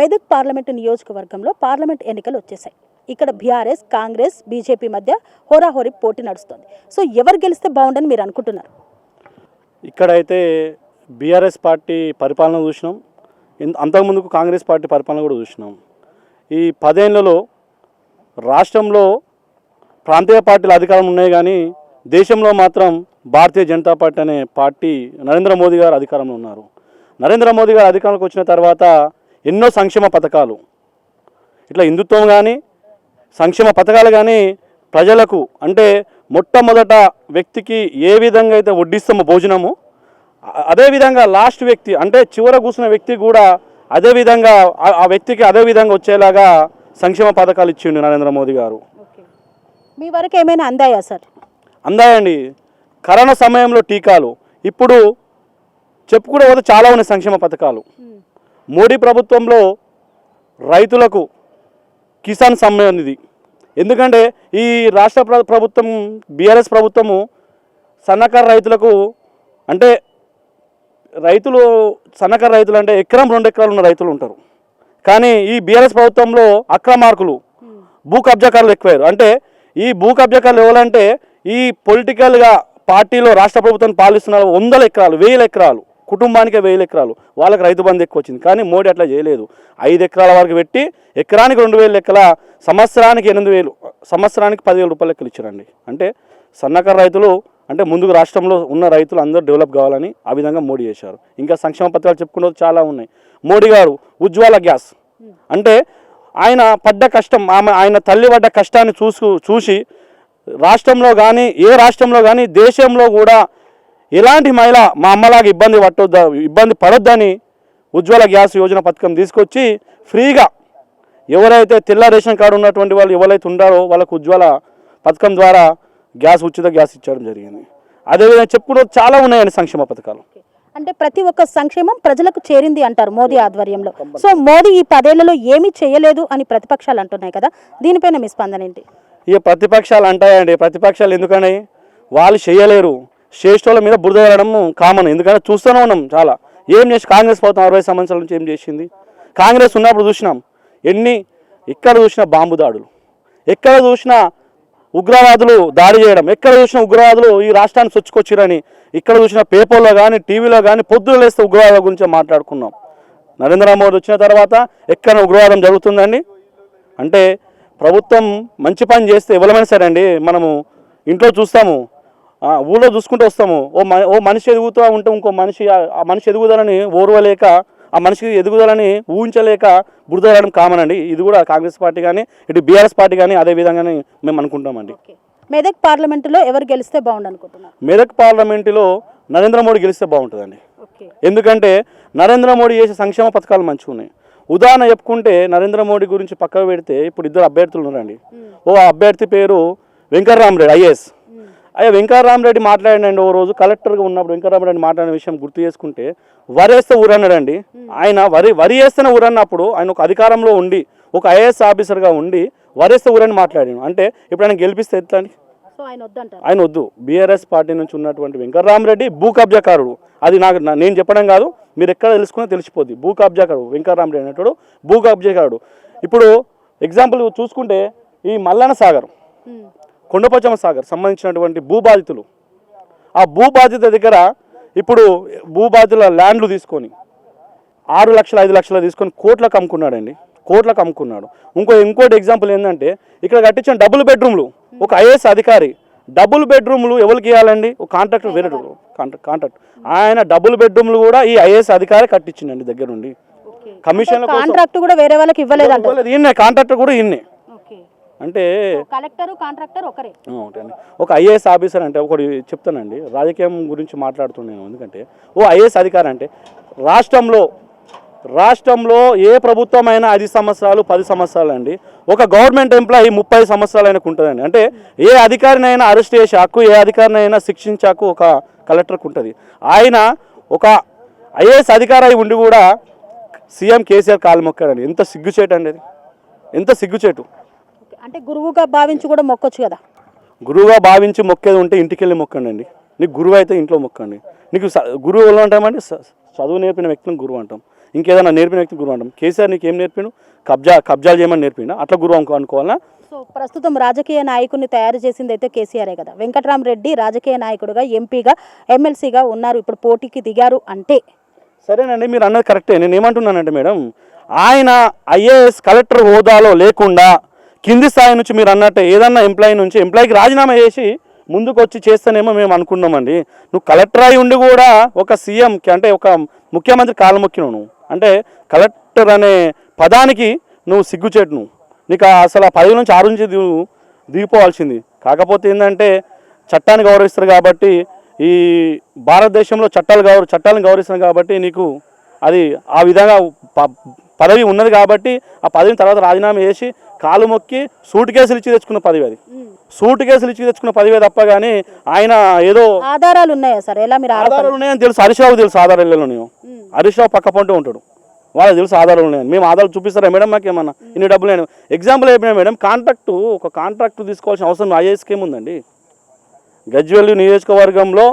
Medak parliament నియోజకవర్గంలో parliament ఎన్నికలు వచ్చేసాయి ఇక్కడ బీఆర్ఎస్ కాంగ్రెస్ బీజేపీ మధ్య హోరాహోరీ పోటీ నడుస్తుంది. సో ఎవరు గెలిస్తే బాగుండని మీరు అనుకుంటున్నారు? ఇక్కడైతే బీఆర్ఎస్ పార్టీ పరిపాలన చూసినాం. అంతకుముందుకు కాంగ్రెస్ పార్టీ పరిపాలన కూడా చూసినాం. ఈ పదేళ్ళలో రాష్ట్రంలో ప్రాంతీయ పార్టీల అధికారం ఉన్నాయి కానీ దేశంలో మాత్రం భారతీయ జనతా పార్టీ అనే పార్టీ నరేంద్ర మోదీ గారు అధికారంలో ఉన్నారు. నరేంద్ర మోదీ గారు అధికారంలోకి వచ్చిన తర్వాత ఎన్నో సంక్షేమ పథకాలు. ఇట్లా హిందుత్వం కానీ సంక్షేమ పథకాలు కానీ ప్రజలకు అంటే మొట్టమొదట వ్యక్తికి ఏ విధంగా అయితే వడ్డిస్తామో భోజనము అదేవిధంగా లాస్ట్ వ్యక్తి అంటే చివర కూర్చున్న వ్యక్తి కూడా అదే విధంగా ఆ- వ్యక్తికి అదే విధంగా వచ్చేలాగా సంక్షేమ పథకాలు ఇచ్చిండు నరేంద్ర మోదీ గారు. మీ వరకు ఏమైనా అందాయా సార్? అందాయండి. కరోనా సమయంలో టీకాలు. ఇప్పుడు చెప్పుకుంటే పోతే చాలా ఉన్నాయి సంక్షేమ పథకాలు. మోడీ ప్రభుత్వంలో రైతులకు కిసాన్ సమ్మాన్ నిధి ఎందుకంటే ఈ రాష్ట్ర ప్రభుత్వం బీఆర్ఎస్ ప్రభుత్వము సన్నకారు రైతులకు అంటే రైతులు సన్నకారు రైతులు అంటే ఎకరం రెండు ఎకరాలు ఉన్న రైతులు ఉంటారు. కానీ ఈ బీఆర్ఎస్ ప్రభుత్వంలో అక్రమార్కులు భూ కబ్జాకారులు ఎక్కువయ్యారు. అంటే ఈ భూ కబ్జాకారులు ఎవరంటే ఈ పొలిటికల్గా పార్టీలో రాష్ట్ర ప్రభుత్వం పాలిస్తున్న వందల ఎకరాలు వేల ఎకరాలు కుటుంబానికే వేల ఎకరాలు. వాళ్ళకి రైతు బంధు ఎక్కువ వచ్చింది. కానీ మోడీ అట్లా చేయలేదు. ఐదు ఎకరాల వరకు పెట్టి ఎకరానికి రెండు వేల లెక్కల సంవత్సరానికి ఎనిమిది వేలు సంవత్సరానికి పదివేల రూపాయల లెక్కలు ఇచ్చారండి. అంటే సన్నకారు రైతులు అంటే ముందుకు రాష్ట్రంలో ఉన్న రైతులు అందరూ డెవలప్ కావాలని ఆ విధంగా మోడీ చేశారు. ఇంకా సంక్షేమ పత్రాలు చెప్పుకున్నది చాలా ఉన్నాయి. మోడీ గారు ఉజ్వాల గ్యాస్. అంటే ఆయన పడ్డ కష్టం ఆమె ఆయన తల్లి పడ్డ కష్టాన్ని చూసు చూసి రాష్ట్రంలో కానీ ఏ రాష్ట్రంలో కానీ దేశంలో కూడా ఎలాంటి మహిళ మా అమ్మలాగా ఇబ్బంది పట్టొద్దా ఇబ్బంది పడొద్దని ఉజ్వల గ్యాస్ యోజన పథకం తీసుకొచ్చి ఫ్రీగా ఎవరైతే తెల్ల రేషన్ కార్డు ఉన్నటువంటి వాళ్ళు ఎవరైతే ఉండారో వాళ్ళకు ఉజ్వల పథకం ద్వారా గ్యాస్ ఉచిత గ్యాస్ ఇచ్చడం జరిగింది. అదేవిధంగా చెప్పుకుంటూ చాలా ఉన్నాయండి సంక్షేమ పథకాలు. అంటే ప్రతి ఒక్క సంక్షేమం ప్రజలకు చేరింది అంటారు మోదీ ఆధ్వర్యంలో. సో మోదీ ఈ పదేళ్ళలో ఏమీ చేయలేదు అని ప్రతిపక్షాలు అంటున్నాయి కదా దీనిపైన మీ స్పందన ఏంటి? ఇక ప్రతిపక్షాలు అంటాయండి. ప్రతిపక్షాలు ఎందుకని? వాళ్ళు చేయలేరు. శ్రేష్ఠుల మీద బురద వేయడం కామన్ ఎందుకంటే చూస్తూనే ఉన్నాం చాలా. ఏం చేసి కాంగ్రెస్ ప్రభుత్వం అరవై సంవత్సరాల నుంచి ఏం చేసింది? కాంగ్రెస్ ఉన్నప్పుడు చూసినాం ఎన్ని ఎక్కడ చూసినా బాంబు దాడులు. ఎక్కడ చూసినా ఉగ్రవాదులు దాడి చేయడం. ఎక్కడ చూసినా ఉగ్రవాదులు ఈ రాష్ట్రాన్ని చొచ్చుకొచ్చిరని ఇక్కడ చూసిన పేపర్లో కానీ టీవీలో కానీ పొద్దున లేస్తే ఉగ్రవాదుల గురించి మాట్లాడుకున్నాం. నరేంద్ర మోదీ వచ్చిన తర్వాత ఎక్కడ ఉగ్రవాదం జరుగుతుందండి? అంటే ప్రభుత్వం మంచి పని చేస్తే ఎవరమైనా సరే అండి? మనము ఇంట్లో చూస్తాము. ఊళ్ళో చూసుకుంటూ వస్తాము. ఓ మ ఓ మనిషి ఎదుగుతూ ఉంటే ఇంకో మనిషి ఆ- మనిషి ఎదుగుదలని ఓర్వలేక ఆ మనిషికి ఎదుగుదలని ఊహించలేక బురద వేయడం కామన్ అండి. ఇది కూడా కాంగ్రెస్ పార్టీ కానీ ఇటు బీఆర్ఎస్ పార్టీ కానీ అదే విధంగానే మేము అనుకుంటామండి. మెదక్ పార్లమెంటులో ఎవరు గెలిస్తే బాగుండు అనుకుంటున్నారు మెదక్ పార్లమెంటులో నరేంద్ర మోడీ గెలిస్తే బాగుంటుందండి. ఎందుకంటే నరేంద్ర మోడీ చేసే సంక్షేమ పథకాలు మంచిగా ఉన్నాయి. ఉదాహరణ చెప్పుకుంటే నరేంద్ర మోడీ గురించి పక్కకు పెడితే ఇప్పుడు ఇద్దరు అభ్యర్థులు ఉన్నారండి. ఓ అభ్యర్థి పేరు వెంకటరామరెడ్డి ఐఏఎస్. అయ్యా వెంకటరామరెడ్డి మాట్లాడండి ఓ రోజు కలెక్టర్గా ఉన్నప్పుడు వెంకటరామరెడ్డి మాట్లాడిన విషయం గుర్తు చేసుకుంటే వరేస్తే ఊరన్నాడండి. ఆయన వరి వరి వేస్తేనే ఊరన్నప్పుడు ఆయన ఒక అధికారంలో ఉండి ఒక ఐఏఎస్ ఆఫీసర్గా ఉండి వరేస్తే ఊరని మాట్లాడాను అంటే ఇప్పుడు ఆయన గెలిపిస్తే ఎట్లా ఆయన వద్దు. బీఆర్ఎస్ పార్టీ నుంచి ఉన్నటువంటి వెంకటరామరెడ్డి భూ కబ్జాకారుడు. అది నాకు నేను చెప్పడం కాదు మీరు ఎక్కడ తెలుసుకున్నా తెలిసిపోద్ది. భూ కబ్జాకారుడు వెంకటరామరెడ్డి అనేటోడు భూ కబ్జాకారుడు. ఇప్పుడు ఎగ్జాంపుల్ చూసుకుంటే ఈ మల్లన్న సాగర్. కొండపోచమ్మ సాగర్ సంబంధించినటువంటి భూ బాధితులు ఆ భూ బాధిత దగ్గర ఇప్పుడు భూ బాధితుల ల్యాండ్లు తీసుకొని ఆరు లక్షల ఐదు లక్షలు తీసుకొని కోట్లకు అమ్ముకున్నాడండి. కోట్లకు అమ్ముకున్నాడు. ఇంకో ఇంకోటి ఎగ్జాంపుల్ ఏంటంటే ఇక్కడ కట్టించిన డబుల్ బెడ్రూమ్లు ఒక ఐఏఎస్ అధికారి డబుల్ బెడ్రూమ్లు ఎవరికి ఇవ్వాలండి? ఒక కాంట్రాక్టర్ వేరే కాంట్రాక్ట్ కాంట్రాక్ట్ ఆయన డబుల్ బెడ్రూమ్లు కూడా ఈ ఐఏఎస్ అధికారి కట్టించిండండి దగ్గర నుండి. కమిషన్ల కోసం కాంట్రాక్ట్ కూడా వేరే వాళ్ళకి ఇవ్వలేదు. ఈయన్నే కాంట్రాక్టర్ కూడా ఓకే అంటే కలెక్టర్ కాంట్రాక్టర్ ఒకరే. ఒకటండి ఒక ఐఏఎస్ ఆఫీసర్ అంటే ఒకటి చెప్తానండి. రాజకీయం గురించి మాట్లాడుతున్నాను ఎందుకంటే ఓ ఐఏఎస్ అధికారి అంటే రాష్ట్రంలో రాష్ట్రంలో ఏ ప్రభుత్వమైనా ఐదు సంవత్సరాలు పది సంవత్సరాలు అండి. ఒక గవర్నమెంట్ ఎంప్లాయీ ముప్పై సంవత్సరాలు ఆయనకు ఉంటుందండి. అంటే ఏ అధికారినైనా అరెస్ట్ చేసే హక్కు ఏ అధికారినైనా శిక్షించే హక్కు ఒక కలెక్టర్కి ఉంటుంది. ఆయన ఒక ఐఏఎస్ అధికారి అయి ఉండి కూడా సీఎం కేసీఆర్ కాలు మొక్కాడండి. ఎంత సిగ్గుచేటు అండి అది. ఎంత సిగ్గుచేటు. అంటే గురువుగా భావించి కూడా మొక్కొచ్చు కదా? గురువుగా భావించి మొక్కేది ఉంటే ఇంటికి వెళ్ళి మొక్కండి నీకు గురువు అయితే ఇంట్లో మొక్కండి. నీకు గురువు ఎలా అంటామండి స- చదువు నేర్పిన వ్యక్తిని గురువు అంటాం. ఇంకేదైనా నేర్పిన వ్యక్తి గురువు అంటాం. కేసీఆర్ నీకు ఏం నేర్పిండు? కబ్జా కబ్జాలు చేయమని నేర్పిండు? అట్లా గురువు అనుకో అనుకోవాలా? సో ప్రస్తుతం రాజకీయ నాయకుడిని తయారు చేసింది అయితే కేసీఆరే కదా. వెంకట్రామరెడ్డి రాజకీయ నాయకుడిగా ఎంపీగా ఎమ్మెల్సీగా ఉన్నారు. ఇప్పుడు పోటీకి దిగారు అంటే? సరేనండి మీరు అన్నది కరెక్టే. నేను ఏమంటున్నానంటే మేడం ఆయన ఐఏఎస్ కలెక్టర్ హోదాలో లేకుండా కింది స్థాయి నుంచి మీరు అన్నట్టే ఏదన్నా ఎంప్లాయీ నుంచి ఎంప్లాయీకి రాజీనామా చేసి ముందుకు వచ్చి చేస్తానేమో మేము అనుకున్నామండి నువ్వు కలెక్టర్ అయి ఉండి కూడా ఒక సీఎం అంటే ఒక ముఖ్యమంత్రి కాలముఖ్యను నువ్వు. అంటే కలెక్టర్ అనే పదానికి నువ్వు సిగ్గుచేటు నువ్వు నీకు అసలు ఆ పదవి నుంచి ఆరు నుంచి దిగిపోవాల్సింది. కాకపోతే ఏంటంటే చట్టాన్ని గౌరవిస్తారు కాబట్టి ఈ భారతదేశంలో చట్టాలు గౌరవ చట్టాలను గౌరవిస్తారు కాబట్టి నీకు అది ఆ విధంగా ప- పదవి ఉన్నది కాబట్టి ఆ పదవిని తర్వాత రాజీనామా చేసి కాలు మొక్కి సూట్ కేసులు ఇచ్చి తెచ్చుకున్న పదవి అది. సూట్ కేసులు ఇచ్చి తెచ్చుకున్న పదవి తప్ప కానీ ఆయన ఏదో ఆధారాలు ఉన్నాయా సార్? ఎలా మీరు ఆధారాలు ఉన్నాయని తెలుసు. హరీష్ రావు తెలుసు ఆధారాలు ఉన్నాయో. హరీష్ రావు పక్క పంటే ఉంటాడు. వాళ్ళకి తెలుసు ఆధారాలు ఉన్నాయని. మేము ఆధారాలు చూపిస్తారా మేడం మాకు ఏమన్నా? ఇన్ని డబ్బులు నేను ఎగ్జాంపుల్ అయిపోయినా మేడం కాంట్రాక్టు ఒక కాంట్రాక్ట్ తీసుకోవాల్సిన అవసరం ఐఏఎస్కి ఏముందండి గజ్వెల్లి నియోజకవర్గంలో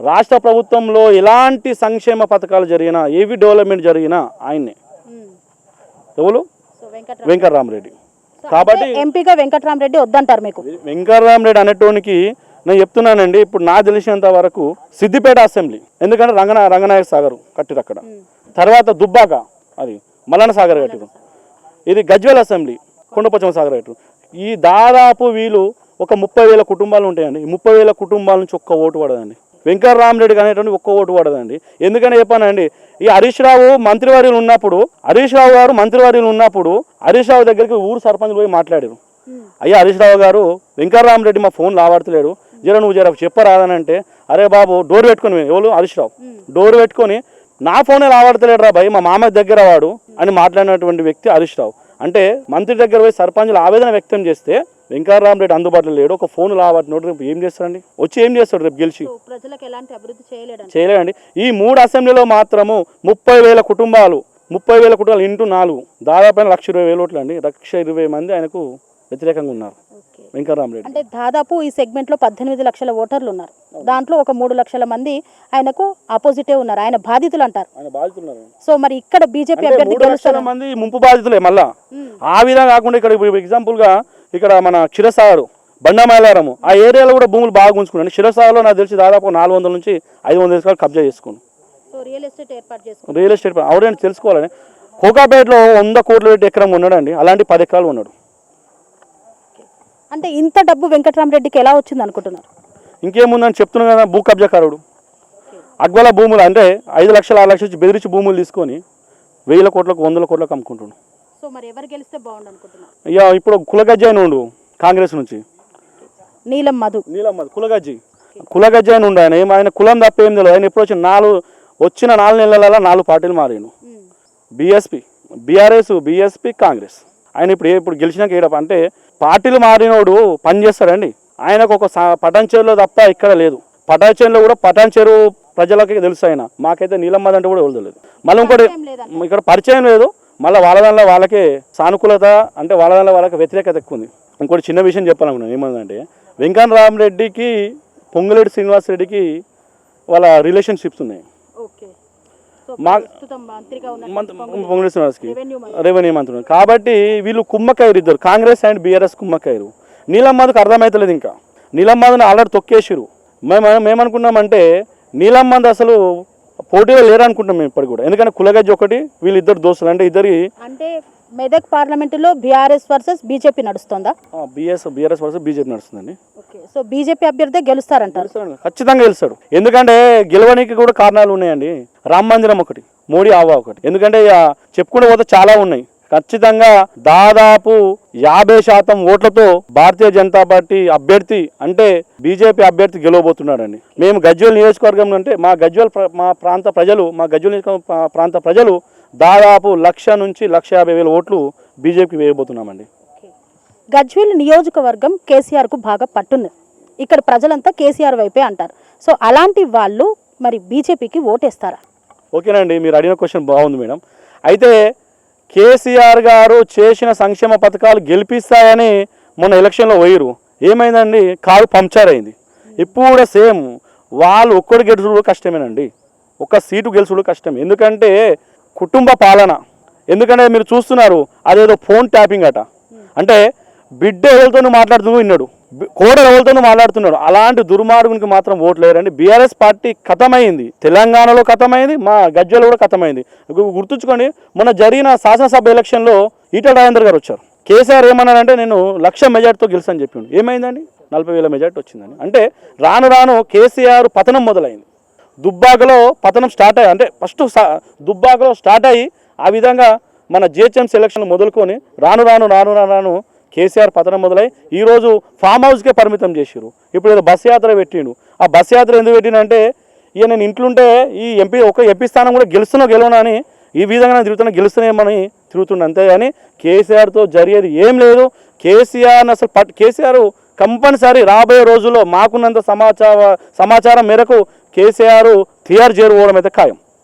రాష్ట్ర ప్రభుత్వంలో ఎలాంటి సంక్షేమ పథకాలు జరిగినా ఏవి డెవలప్మెంట్ జరిగినా ఆయన్నే. ఎవరు? వెంకటరామరెడ్డి. కాబట్టి ఎంపీగా వెంకట్రామరెడ్డి వద్దంటారు మీకు? వెంకటరామరెడ్డి అనేటోనికి నేను చెప్తున్నానండి ఇప్పుడు నా తెలిసినంత వరకు సిద్దిపేట అసెంబ్లీ ఎందుకంటే రంగనా రంగనాయక సాగర్ కట్టిరు అక్కడ. తర్వాత దుబ్బాక అది మల్లన్న సాగర్ కట్టిరు. ఇది గజ్వేల్ అసెంబ్లీ కొండపచ్చమ సాగర్ కట్టిరు. ఈ దాదాపు వీళ్ళు ఒక ముప్పై వేల కుటుంబాలు ఉంటాయండి. ఈ ముప్పై వేల కుటుంబాల నుంచి ఒక్క ఓటు పడదండి. వెంకటరామరెడ్డి అనేటువంటి ఒక్క ఓటు పడదండి. ఎందుకని చెప్పానండి ఈ హరీష్ రావు మంత్రివర్యులు ఉన్నప్పుడు హరీష్ రావు గారు మంత్రివర్యులు ఉన్నప్పుడు హరీష్ రావు దగ్గరికి ఊరు సర్పంచ్ పోయి మాట్లాడారు. అయ్యా హరీష్ రావు గారు వెంకటరామరెడ్డి మా ఫోన్ లావాడతలేడు జర నువ్వు జర చెప్పరాదనంటే అరే బాబు డోర్ పెట్టుకొని ఎవరు? హరీష్ రావు. డోర్ పెట్టుకొని నా ఫోనే లావాడతలేడు రా భయ్ మా మామ దగ్గర వాడు అని మాట్లాడినటువంటి వ్యక్తి హరీష్ రావు. అంటే మంత్రి దగ్గర పోయి సర్పంచులు ఆవేదన వ్యక్తం చేస్తే వెంకటరామరెడ్డి అందుబాటులో లేడు. ఒక ఫోన్ లావాడినోడు రేపు ఏం చేస్తాడండి? వచ్చి ఏం చేస్తాడు రేపు గెలిచి? ప్రజలకు ఎలాంటి అభివృద్ధి చేయలేడండి. ఈ మూడు అసెంబ్లీలో మాత్రము ముప్పై వేల కుటుంబాలు ముప్పై వేల కుటుంబాలు ఇంటూ నాలుగు. దాదాపు లక్ష ఇరవై వేల ఓట్లు అండి. లక్ష ఇరవై మంది ఆయనకు వ్యతిరేకంగా ఉన్నారు వెంకటరామరెడ్డి అంటే దాదాపు ఈ సెగ్మెంట్లో పద్దెనిమిది లక్షల ఓటర్లు ఉన్నారు. దాంట్లో ఒక మూడు లక్షల మంది ఆయనకు ఆపోజిటే ఉన్నారు. ఆయన బాధితులు అంటారు. సో మరి ఇక్కడ బీజేపీ అభ్యర్థి మంది ముంపు బాధితులే మళ్ళా. ఆ విధంగా కాకుండా ఇక్కడ ఇప్పుడు ఎగ్జాంపుల్గా ఇక్కడ మన క్షీరసాగరు బండమైలారము ఆ ఏరియాలో కూడా భూములు బాగా ఉంచుకున్నాను. క్షీరసాగర్లో నాకు తెలిసి దాదాపు నాలుగు వందల నుంచి ఐదు వందల ఎకరాలు కబ్జా చేసుకున్నాను. రియల్ ఎస్టేట్ ఏర్పాటు చేసుకుంటారు రియల్ ఎస్టేట్ ఆవిడని తెలుసుకోవాలని. కోకాపేటలో వంద కోట్లు పెట్టి ఎకరం ఉన్నాడండి అలాంటి పది ఎకరాలు ఉన్నాడు. అంటే ఇంత డబ్బు వెంకట్రామరెడ్డికి ఎలా వచ్చింది అనుకుంటున్నారు? ఇంకేముందని చెప్తున్నాను కదా భూ కబ్జాకారుడు. అగ్వల భూములు అంటే ఐదు లక్షల ఆరు లక్షలు బెదిరించి భూములు తీసుకొని వేల కోట్లకు వందల కోట్లకు అమ్ముకుంటుండు సో మరి ఎవరు గెలిస్తే బాగుండు అనుకుంటున్నారు? ఇక ఇప్పుడు కులగజ్జి అని ఉండు కాంగ్రెస్ నుంచి. నీలం మధు. నీలమ్మ కులగజ్జి. కులగజ్జి అని ఉండు ఆయన. ఏం ఆయన కులం తప్ప ఏం తెలియదు ఆయన ఎప్పుడు వచ్చి నాలుగు వచ్చిన నాలుగు నెలల నాలుగు పార్టీలు మారాను బీఎస్పీ బీఆర్ఎస్ బీఎస్పీ కాంగ్రెస్. ఆయన ఇప్పుడు ఇప్పుడు గెలిచినాక ఏడప అంటే పార్టీలు మారినోడు పని చేస్తాడండి. ఆయనకు ఒక పటాన్చేరులో తప్ప ఇక్కడ లేదు. పటాన్చేరులో కూడా పటాన్చేరు ప్రజలకి తెలుసు ఆయన. మాకైతే నీలమ్మది అంటే కూడా ఎవరు తెలియదు మళ్ళీ ఇంకోటి. ఇక్కడ పరిచయం లేదు. మళ్ళీ వాళ్ళ దానిలో వాళ్ళకే సానుకూలత అంటే వాళ్ళ దానిలో వాళ్ళకి వ్యతిరేకత ఎక్కువ ఉంది. ఇంకోటి చిన్న విషయం చెప్పాలనుకున్నాను ఏమందంటే వెంకటరామరెడ్డికి పొంగులేటి శ్రీనివాస్ రెడ్డికి వాళ్ళ రిలేషన్షిప్స్ ఉన్నాయి. మా- పొంగులేటి శ్రీనివాస్కి రెవెన్యూ మంత్రి. రెవెన్యూ మంత్రులు కాబట్టి వీళ్ళు కుమ్మకాయరు ఇద్దరు కాంగ్రెస్ అండ్ బీఆర్ఎస్ కుమ్మకాయరు నీలమ్మదికి అర్థమవుతలేదు ఇంకా. నీలమ్మదిని ఆల్రెడీ తొక్కేసిరు మేము మేమనుకున్నామంటే నీలమ్మది అసలు పోటీలో లేరు అనుకుంటాం మేము ఇప్పటికి కూడా. ఎందుకంటే కులగజ్జి ఒకటి వీళ్ళిద్దరు దోస్తులు. అంటే ఇద్దరి అంటే మెదక్ పార్లమెంటులో బీఆర్ఎస్ వర్సెస్ బీజేపీ నడుస్తుందా? బిఎస్ బీఆర్ఎస్ వర్సెస్ బీజేపీ నడుస్తుందండి. సో బీజేపీ అభ్యర్థి గెలుస్తారంటారు? ఖచ్చితంగా గెలుస్తాడు. ఎందుకంటే గెలవడానికి కూడా కారణాలు ఉన్నాయండి. రామ మందిరం ఒకటి మోడీ ఆవా ఒకటి. ఎందుకంటే ఇక చెప్పుకుంటూ పోతే చాలా ఉన్నాయి. ఖచ్చితంగా దాదాపు యాభై శాతం ఓట్లతో భారతీయ జనతా పార్టీ అభ్యర్థి అంటే బీజేపీ అభ్యర్థి గెలవబోతున్నాడండి. మేము గజ్వేల్ నియోజకవర్గం అంటే మా గజ్వేల్ మా ప్రాంత ప్రజలు మా గజ్వేల్ నియోజకవర్గం ప్రా- ప్రాంత ప్రజలు దాదాపు లక్ష నుంచి లక్ష యాభై వేల ఓట్లు బీజేపీకి వేయబోతున్నామండి. గజ్వేల్ నియోజకవర్గం కేసీఆర్కు బాగా పట్టుంది. ఇక్కడ ప్రజలంతా కేసీఆర్ వైపే అంటారు. సో అలాంటి వాళ్ళు మరి బీజేపీకి ఓటేస్తారా? ఓకేనండి మీరు అడిగిన క్వశ్చన్ బాగుంది మేడం. అయితే కేసీఆర్ గారు చేసిన సంక్షేమ పథకాలు గెలిపిస్తాయని మొన్న ఎలక్షన్లో పోయిరు ఏమైందండి? కారు పంక్చర్ అయింది. ఇప్పుడు కూడా సేమ్. వాళ్ళు ఒక్కడు గెలుచుడు కష్టమేనండి. ఒక సీటు గెలుచుడు కష్టం ఎందుకంటే కుటుంబ పాలన. ఎందుకంటే మీరు చూస్తున్నారు అదేదో ఫోన్ ట్యాపింగ్ అట. అంటే బిడ్డ ఎవరితోనూ మాట్లాడుతూ విన్నాడు బి- కోడలు మాట్లాడుతున్నాడు అలాంటి దుర్మార్గునికి మాత్రం ఓట్లు లేరండి. బీఆర్ఎస్ పార్టీ ఖతమైంది తెలంగాణలో ఖతమైంది మా గజ్జలో కూడా ఖతమైంది గుర్తుంచుకోండి మొన్న జరిగిన శాసనసభ ఎలక్షన్లో ఈటల రాజేందర్ గారు వచ్చారు. కేసీఆర్ ఏమన్నారంటే నేను లక్ష మెజార్టీతో గెలుసని చెప్పిండు. ఏమైందండి? నలభై వేల మెజార్టీ వచ్చిందని అంటే రాను రాను కేసీఆర్ పతనం మొదలైంది. దుబ్బాకలో పతనం స్టార్ట్ అయ్యి అంటే ఫస్ట్ దుబ్బాకలో స్టార్ట్ అయ్యి ఆ విధంగా మన జిహెచ్ఎంసీ ఎలక్షన్ మొదలుకొని రాను రాను రాను రాను రాను కేసీఆర్ పతనం మొదలై ఈరోజు ఫామ్ హౌస్కే పరిమితం చేసిరు ఇప్పుడు ఏదో బస్ యాత్ర పెట్టిండు. ఆ బస్ యాత్ర ఎందుకు పెట్టినంటే ఇక నేను ఇంట్లుంటే ఈ ఎంపీ ఒక ఎంపీ స్థానం కూడా గెలుస్తున్నా గెలవనా అని ఈ విధంగా నేను తిరుగుతున్నా గెలుస్తున్నామని తిరుగుతుండే. అంతేగాని కేసీఆర్తో జరిగేది ఏం లేదు. కేసీఆర్ని అసలు పట్ కేసీఆర్ కంపల్సరీ రాబోయే రోజుల్లో మాకున్నంత సమాచార సమాచారం మేరకు కేసీఆర్ తయారు చేరుకోవడం అయితే ఖాయం.